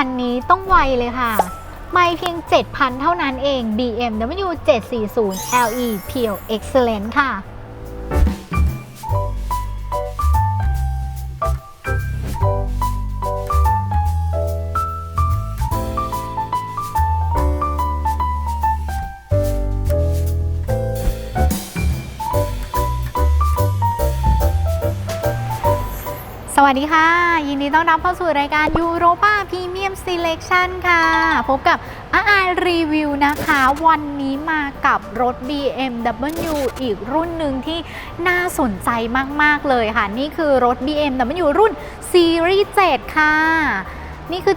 คันนี้ต้องไวเลยค่ะ ไม่เพียง 7,000 เท่านั้นเอง BMW 740 LE Pure Excellent ค่ะ สวัสดีค่ะ ยินดีต้อนรับเข้าสู่รายการ Europa Premium Selection ค่ะ พบกับอาอารีวิวนะคะ วันนี้มากับรถ BMW อีกรุ่นหนึ่งที่น่าสนใจมาก ๆ เลยค่ะ นี่คือรถ BMW รุ่น Series 7ค่ะ นี่คือ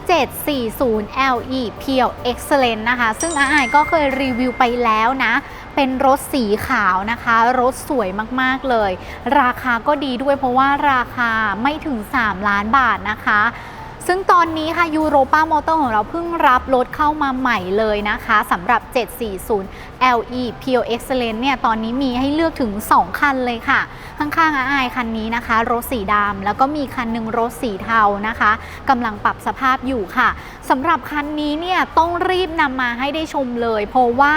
740 LE Pure Excellent นะคะ ซึ่งอาอายก็เคยรีวิวไปแล้วนะ เป็นรถสีขาวนะคะ รถสวยมากๆเลย ราคาก็ดีด้วยเพราะว่าราคาไม่ถึง 3 ล้านบาทนะคะซึ่งตอนนี้ค่ะยูโรป้ามอเตอร์ของเราเพิ่งรับรถเข้ามาใหม่เลยนะคะสำหรับ 740 LE Pure Excellent เนี่ยตอนนี้มีให้เลือกถึง 2 คันเลยค่ะ ข้างๆอาอายคันนี้นะคะ รถสีดำแล้วก็มีคันหนึ่งรถสีเทานะคะกำลังปรับสภาพอยู่ค่ะสำหรับคันนี้เนี่ยต้องรีบนำมาให้ได้ชมเลย เพราะว่า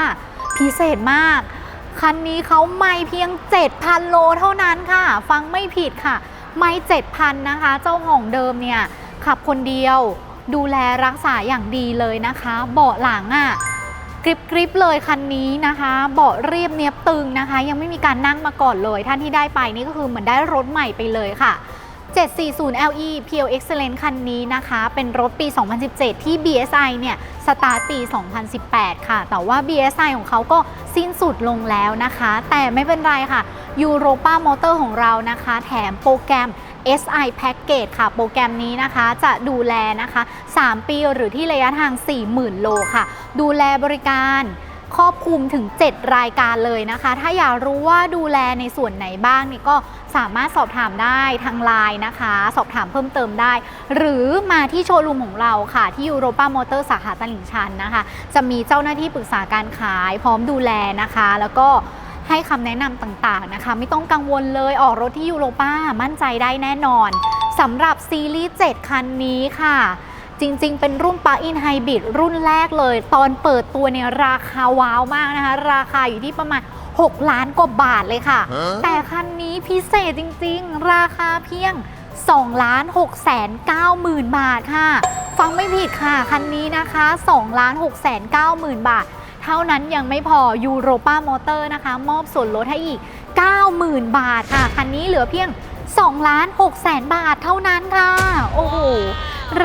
พิเศษมาก คันนี้เขาไม่เพียง 7,000 โลเท่านั้นค่ะ ฟังไม่ผิดค่ะ ไม่ 7,000 นะคะ เจ้าของเดิมเนี่ย ขับคนเดียว ดูแลรักษาอย่างดีเลยนะคะ เบาะหลังอะ่ะกริบกริบเลยคันนี้นะคะ เบาะเรียบเนียบตึงนะคะ ยังไม่มีการนั่งมาก่อนเลย ท่านที่ได้ไปนี่ก็คือเหมือนได้รถใหม่ไปเลยค่ะ 740 LE Pure Excellent คันนี้นะคะ เป็นรถปี 2017 ที่ BSI เนี่ย สตาร์ทปี 2018 ค่ะ แต่ว่า BSI ของเขาก็สิ้นสุดลงแล้วนะคะ แต่ไม่เป็นไรค่ะ Europa Motor ของเรานะคะ แถมโปรแกรม SI Package ค่ะ โปรแกรมนี้นะคะจะดูแลนะคะ 3 ปีหรือที่ระยะทาง 40,000 โลค่ะ ดูแลบริการ ครอบคลุมถึง 7 รายการเลยนะคะ ถ้าอยากรู้ว่าดูแลในส่วนไหนบ้างนี่ก็สามารถสอบถามได้ทางไลน์นะคะ สอบถามเพิ่มเติมได้ หรือมาที่โชว์รูมของเราค่ะ ที่ยูโรปามอเตอร์สาขาตลิ่งชันนะคะ จะมีเจ้าหน้าที่ปรึกษาการขายพร้อมดูแลนะคะ แล้วก็ให้คำแนะนำต่างๆนะคะ ไม่ต้องกังวลเลยออกรถที่ยูโรป้ามั่นใจได้แน่นอนสำหรับซีรีส์ 7 คันนี้ค่ะ จริง ๆ เป็นรุ่นปาอินไฮบริดรุ่นแรกเลย ตอนเปิดตัวเนี่ยราคาว้าวมากนะคะ ราคาอยู่ที่ประมาณ 6 ล้านกว่าบาทเลยค่ะ แต่คันนี้พิเศษจริง ๆ ราคาเพียง2ล้าน6แสน9หมื่นบาทค่ะ ฟังไม่ผิดค่ะ คันนี้นะคะ2ล้าน6แสน9หมื่นบาท เท่านั้นยังไม่พอยูโรป้ามอเตอร์นะคะ มอบส่วนลดให้อีก 90,000 บาทค่ะ คันนี้เหลือเพียง2ล้าน6แสนบาทเท่านั้นค่ะ โอ้โห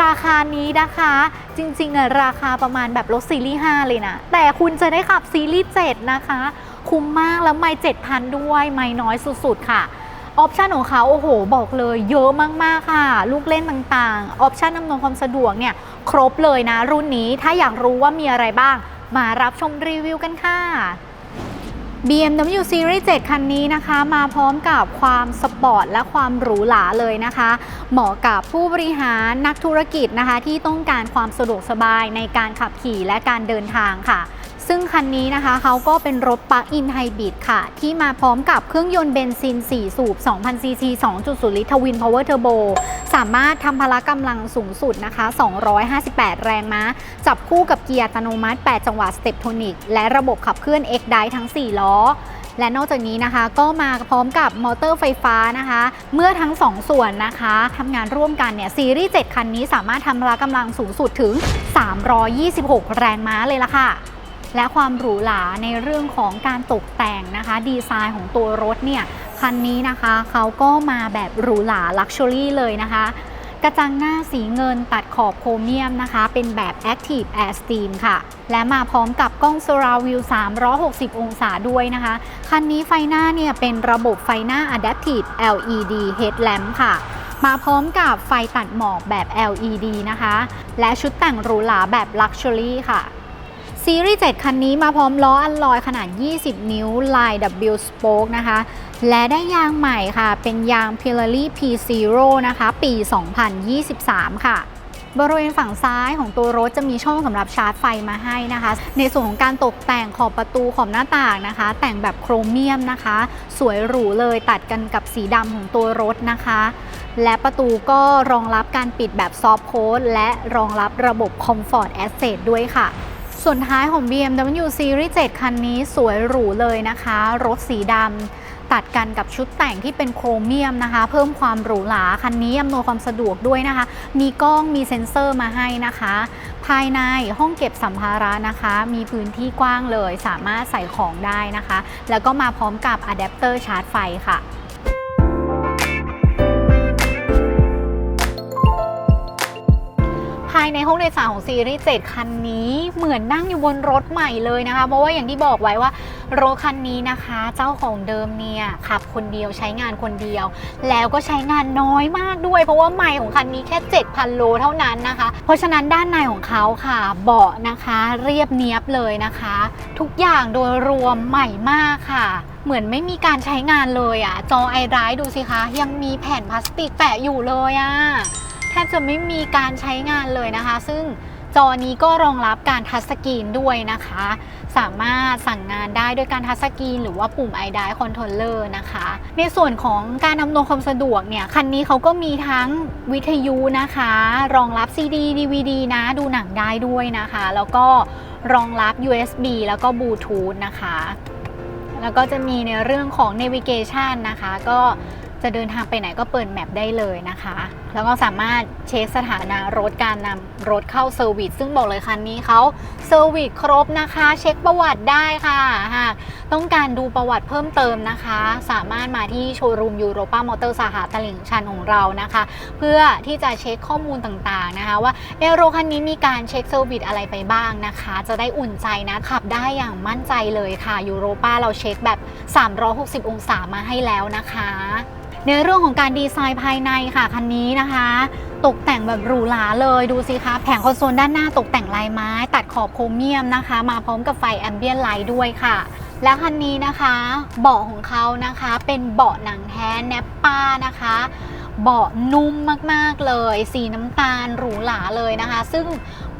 ราคานี้นะคะ จริงๆอะราคาประมาณแบบรถซีรีส์ 5 เลยนะ แต่คุณจะได้ขับซีรีส์ 7 นะคะ คุ้มมากแล้วไม่7,000 ด้วย ไม่น้อยสุดๆ ค่ะออปชันของเขาโอ้โห บอกเลย เยอะมากๆค่ะ ลูกเล่นต่างๆออปชันอำนวยความสะดวกเนี่ย ครบเลยนะ รุ่นนี้ถ้าอยากรู้ว่ามีอะไรบ้าง มารับชมรีวิวกันค่ะ BMW Series 7 คันนี้นะคะ มาพร้อมกับความสปอร์ตและความหรูหราเลยนะคะ เหมาะกับผู้บริหารนักธุรกิจนะคะ ที่ต้องการความสะดวกสบายในการขับขี่และการเดินทางค่ะ ซึ่งคันนี้นะคะเขาก็เป็นรถปลั๊กอินไฮบริดค่ะ ที่มาพร้อมกับเครื่องยนต์เบนซิน 4 สูบ 2,000 ซีซี 2.0 ลิตรทวินพาวเวอร์เทอร์โบ สามารถทำพละกำลังสูงสุดนะคะ 258 แรงม้า จับคู่กับเกียร์อัตโนมัติ 8 จังหวะสเตปโทนิก และระบบขับเคลื่อน X Drive ทั้ง 4 ล้อและนอกจากนี้นะคะก็มาพร้อมกับมอเตอร์ไฟฟ้านะคะ เมื่อทั้ง 2 ส่วนนะคะทำงานร่วมกันเนี่ยซีรีส์ 7 คันนี้สามารถทำพละกำลังสูงสุดถึง 326 แรงม้าเลยละค่ะ และความหรูหราในเรื่องของการตกแต่งนะคะ ดีไซน์ของตัวรถเนี่ยคันนี้นะคะเขาก็มาแบบหรูหราลักชัวรี่เลยนะคะกระจังหน้าสีเงินตัดขอบโครเมียมนะคะ เป็นแบบ Active Air Steam ค่ะ และมาพร้อมกับกล้อง Surround View 360 องศาด้วยนะคะ คันนี้ไฟหน้าเนี่ยเป็นระบบไฟหน้า Adaptive LED Headlamp ค่ะ มาพร้อมกับไฟตัดหมอกแบบ LED นะคะ และชุดแต่งหรูหราแบบ Luxury ค่ะ ซีรีส์ 7 คันนี้มาพร้อมล้ออัลลอยขนาด 20 นิ้วลาย W Spoke นะคะ และได้ยางใหม่ค่ะ เป็นยาง Pirelli P0 นะคะ ปี 2023 ค่ะ บริเวณฝั่งซ้ายของตัวรถจะมีช่องสำหรับชาร์จไฟมาให้นะคะ ในส่วนของการตกแต่งขอบประตูขอบหน้าต่างนะคะ แต่งแบบโครเมียมนะคะ สวยหรูเลยตัดกันกับสีดำของตัวรถนะคะ และประตูก็รองรับการปิดแบบซอฟโค้ดและรองรับระบบ Comfort Access ด้วยค่ะ ส่วนท้ายของ BMW Series 7 คันนี้สวยหรูเลยนะคะ รถสีดำตัดกันกับชุดแต่งที่เป็นโครเมียมนะคะ เพิ่มความหรูหราคันนี้อำนวยความสะดวกด้วยนะคะ มีกล้องมีเซ็นเซอร์มาให้นะคะ ภายในห้องเก็บสัมภาระนะคะ มีพื้นที่กว้างเลย สามารถใส่ของได้นะคะ แล้วก็มาพร้อมกับอะแดปเตอร์ชาร์จไฟค่ะายในห้องโดยสารของซีรีส์7คันนี้เหมือนนั่งอยู่บนรถใหม่เลยนะคะ เพราะว่าอย่างที่บอกไว้ว่ารถคันนี้นะคะ เจ้าของเดิมเนี่ยขับคนเดียวใช้งานคนเดียว แล้วก็ใช้งานน้อยมากด้วย เพราะว่าไมล์ของคันนี้แค่ 7,000 โลเท่านั้นนะคะ เพราะฉะนั้นด้านในของเขาค่ะเบาะนะคะเรียบเนียบเลยนะคะ ทุกอย่างโดยรวมใหม่มากค่ะเหมือนไม่มีการใช้งานเลยอะ่ะ จอไอร้ายดูสิคะ ยังมีแผ่นพลาสติกแปะอยู่เลยอะ่ะ บจะไม่มีการใช้งานเลยนะคะ ซึ่งจอนี้ก็รองรับการทัชสกรีนด้วยนะคะ สามารถสั่งงานได้ด้วยการทัชสกรีนหรือว่าปุ่ม i d i Controller นะคะ ในส่วนของการอำนวยความสะดวกเนี่ย คันนี้เขาก็มีทั้งวิทยุนะคะ รองรับ CD DVD นะ ดูหนังได้ด้วยนะคะ แล้วก็รองรับ USB แล้วก็บลูทูธนะคะ แล้วก็จะมีในเรื่องของ navigation นะคะ ก็จะเดินทางไปไหนก็เปิดแมปได้เลยนะคะ แล้วก็สามารถเช็คสถานะรถการนำรถเข้าเซอร์วิสซึ่งบอกเลยคันนี้เขาเซอร์วิสครบนะคะ เช็คประวัติได้ค่ะหากต้องการดูประวัติเพิ่มเติมนะคะ สามารถมาที่โชว์รูมยูโรป้ามอเตอร์สาขาตลิ่งชันของเรานะคะ เพื่อที่จะเช็คข้อมูลต่างๆนะคะ ว่าเอะรถคันนี้มีการเช็คเซอร์วิสอะไรไปบ้างนะคะ จะได้อุ่นใจนะขับได้อย่างมั่นใจเลยค่ะยูโรป้าเราเช็คแบบ 360 องศามาให้แล้วนะคะ ในเรื่องของการดีไซน์ภายในค่ะคันนี้นะคะ ตกแต่งแบบหรูหราเลยดูสิคะแผงคอนโซลด้านหน้าตกแต่งลายไม้ ตัดขอบโครเมียมนะคะ มาพร้อมกับไฟแอมเบียนไลท์ด้วยค่ะและคันนี้นะคะเบาะของเขานะคะเป็นเบาะหนังแท้แนปป้านะคะ เบาะนุ่มมากๆเลย สีน้ำตาลหรูหราเลยนะคะ ซึ่ง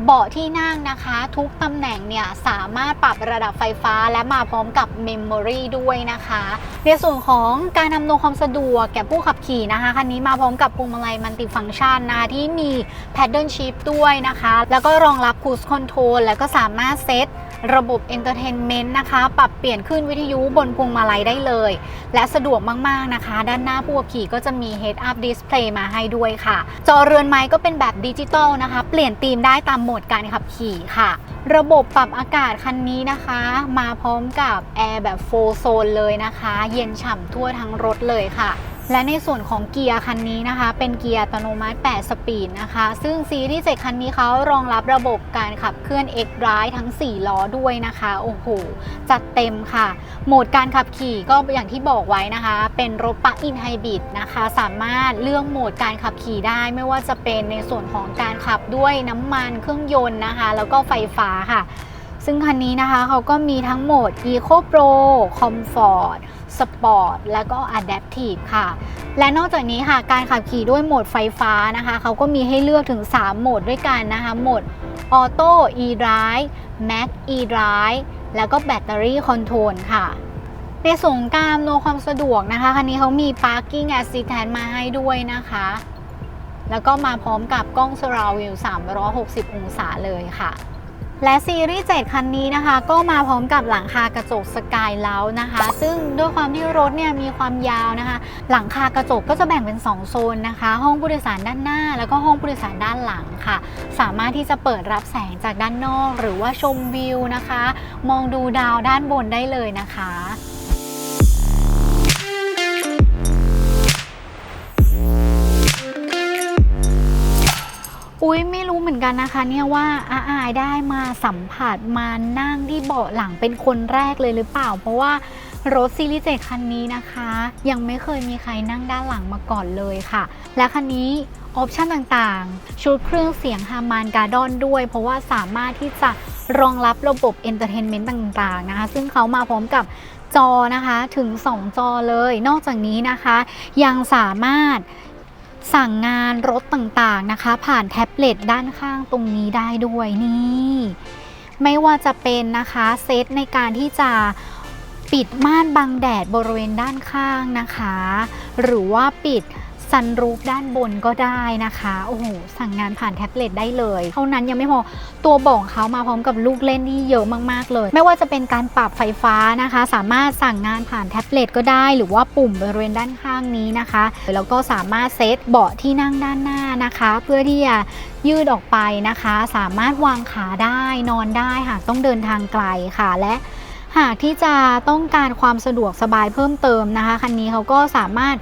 เบาะที่นั่งนะคะ ทุกตำแหน่งเนี่ยสามารถปรับระดับไฟฟ้าและมาพร้อมกับเมมโมรีด้วยนะคะ ในส่วนของการอำนวยความสะดวกแก่ผู้ขับขี่นะคะคันนี้มาพร้อมกับพวงมาลัยมัลติฟังก์ชันนะที่มีแพดเดิลชิฟด้วยนะคะ แล้วก็รองรับคูสคอนโทรลแล้วก็สามารถเซต ระบบ Entertainment นะคะ ปรับเปลี่ยนขึ้นวิทยุบนพวงมาลัยได้เลย และสะดวกมาก ๆ นะคะ ด้านหน้าผู้ขับขี่ก็จะมี Head Up Display มาให้ด้วยค่ะ จอเรือนไม้ก็เป็นแบบดิจิตอลนะคะ เปลี่ยนธีมได้ตามโหมดการขับขี่ค่ะ ระบบปรับอากาศคันนี้นะคะ มาพร้อมกับแอร์แบบโฟโซนเลยนะคะ เย็นฉ่ำทั่วทั้งรถเลยค่ะ และในส่วนของเกียร์คันนี้นะคะ เป็นเกียร์อัตโนมัติ 8 สปีดนะคะ ซึ่งซีรีส์7คันนี้เขารองรับระบบการขับเคลื่อน X Drive ทั้ง 4 ล้อด้วยนะคะ โอ้โห จัดเต็มค่ะ โหมดการขับขี่ก็อย่างที่บอกไว้นะคะ เป็นรถปลั๊กอินไฮบริดนะคะ สามารถเลือกโหมดการขับขี่ได้ ไม่ว่าจะเป็นในส่วนของการขับด้วยน้ำมันเครื่องยนต์นะคะ แล้วก็ไฟฟ้าค่ะ ซึ่งคันนี้นะคะเขาก็มีทั้งโหมด Eco Pro Comfort Sport แล้วก็ Adaptive ค่ะ และนอกจากนี้ค่ะการขับขี่ด้วยโหมดไฟฟ้านะคะ เขาก็มีให้เลือกถึง 3 โหมดด้วยกันนะคะ โหมด Auto E-Drive Max E-Drive แล้วก็แบตเตอรี่คอนโทรลค่ะในส่วนของการอำนวยความสะดวกนะคะ คันนี้เขามี Parking Assistant มาให้ด้วยนะคะ แล้วก็มาพร้อมกับกล้อง Surround View 360 องศาเลยค่ะ และซีรีส์7คันนี้นะคะ ก็มาพร้อมกับหลังคากระจกสกายเลานะคะ ซึ่งด้วยความที่รถเนี่ยมีความยาวนะคะ หลังคากระจกก็จะแบ่งเป็น 2 โซนนะคะ ห้องผู้โดยสารด้านหน้า แล้วก็ห้องผู้โดยสารด้านหลังค่ะ สามารถที่จะเปิดรับแสงจากด้านนอก หรือว่าชมวิวนะคะ มองดูดาวด้านบนได้เลยนะคะ อุ้ยไม่รู้เหมือนกันนะคะเนี่ยว่าอาอายได้มาสัมผัสมานั่งที่เบาะหลังเป็นคนแรกเลยหรือเปล่า เพราะว่ารถซีรีส์เจคันนี้นะคะ ยังไม่เคยมีใครนั่งด้านหลังมาก่อนเลยค่ะ และคันนี้ออปชันต่างๆ ชุดเครื่องเสียงฮามานการ์ดอนด้วย เพราะว่าสามารถที่จะรองรับระบบเอนเตอร์เทนเมนต์ต่างๆนะคะ ซึ่งเขามาพร้อมกับจอนะคะถึง 2 จอเลย นอกจากนี้นะคะ ยังสามารถ สั่งงานรถต่างๆนะคะ ผ่านแท็บเล็ตด้านข้างตรงนี้ได้ด้วยนี่ ไม่ว่าจะเป็นนะคะเซตในการที่จะปิดม่านบังแดดบริเวณด้านข้างนะคะ หรือว่าปิด ซันรูฟด้านบนก็ได้นะคะ โอ้โห สั่งงานผ่านแท็บเล็ตได้เลย เท่านั้นยังไม่พอ ตัวเบอกเขามาพร้อมกับลูกเล่นที่เยอะมากๆเลย ไม่ว่าจะเป็นการปรับไฟฟ้านะคะ สามารถสั่งงานผ่านแท็บเล็ตก็ได้ หรือว่าปุ่มบริเวณด้านข้างนี้นะคะ แล้วก็สามารถเซตเบาะที่นั่งด้านหน้านะคะ เพื่อที่จะยืดออกไปนะคะ สามารถวางขาได้นอนได้หากต้องเดินทางไกลค่ะและ หากที่จะต้องการความสะดวกสบายเพิ่มเติมนะคะ คันนี้เขาก็สามารถ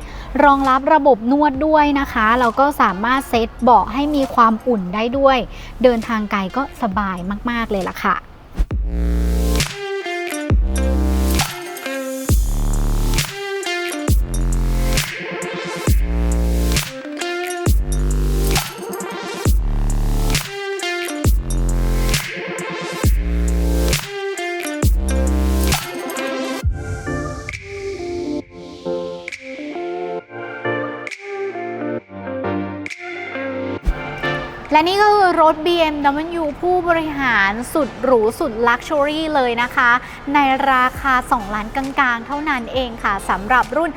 รองรับระบบนวดด้วยนะคะแล้วก็สามารถเซตเบาะให้มีความอุ่นได้ด้วย เดินทางไกลก็สบายมาก ๆ เลยล่ะค่ะ และนี่ก็คือรถ BMW ผู้บริหารสุดหรูสุดลักชัวรี่เลยนะคะ ในราคา 2 ล้านกลางๆ เท่านั้นเองค่ะสำหรับรุ่น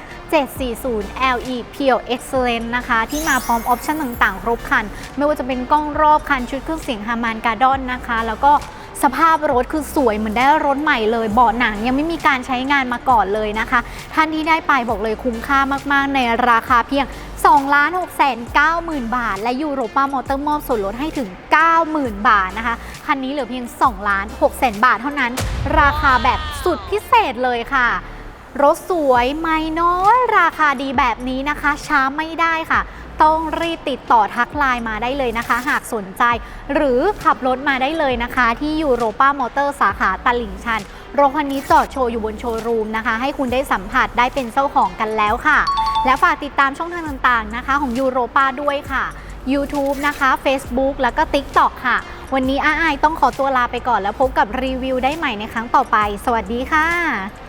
740 LE Pure Excellent นะคะ ที่มาพร้อมออปชั่นต่างๆ ครบครัน ไม่ว่าจะเป็นกล้องรอบคันชุดเครื่องเสียงฮามานการ์ดอนนะคะ แล้วก็ สภาพรถคือสวยเหมือนได้รถใหม่เลยเบาะหนังยังไม่มีการใช้งานมาก่อนเลยนะคะ ท่านที่ได้ไปบอกเลยคุ้มค่ามากๆ ในราคาเพียง2ล้าน6แสน9หมื่นบาท และยูโรป้ามอเตอร์มอบส่วนลดให้ถึง 90,000 บาทนะคะ คันนี้เหลือเพียง2ล้าน6แสนบาทเท่านั้น ราคาแบบสุดพิเศษเลยค่ะ รถสวยไม่น้อยราคาดีแบบนี้นะคะ ช้าไม่ได้ค่ะ ต้องรีบติดต่อทักไลน์มาได้เลยนะคะ หากสนใจ หรือขับรถมาได้เลยนะคะ ที่ยูโรป้ามอเตอร์สาขาตลิ่งชันรถคันนี้จอดโชว์อยู่บนโชว์รูมนะคะ ให้คุณได้สัมผัสได้เป็นเจ้าของกันแล้วค่ะ และฝากติดตามช่องทางต่างๆนะคะ ของยูโรป้าด้วยค่ะ YouTube นะคะ Facebook แล้วก็ TikTok ค่ะ วันนี้อาไอายต้องขอตัวลาไปก่อนแล้วพบกับรีวิวได้ใหม่ในครั้งต่อไป สวัสดีค่ะ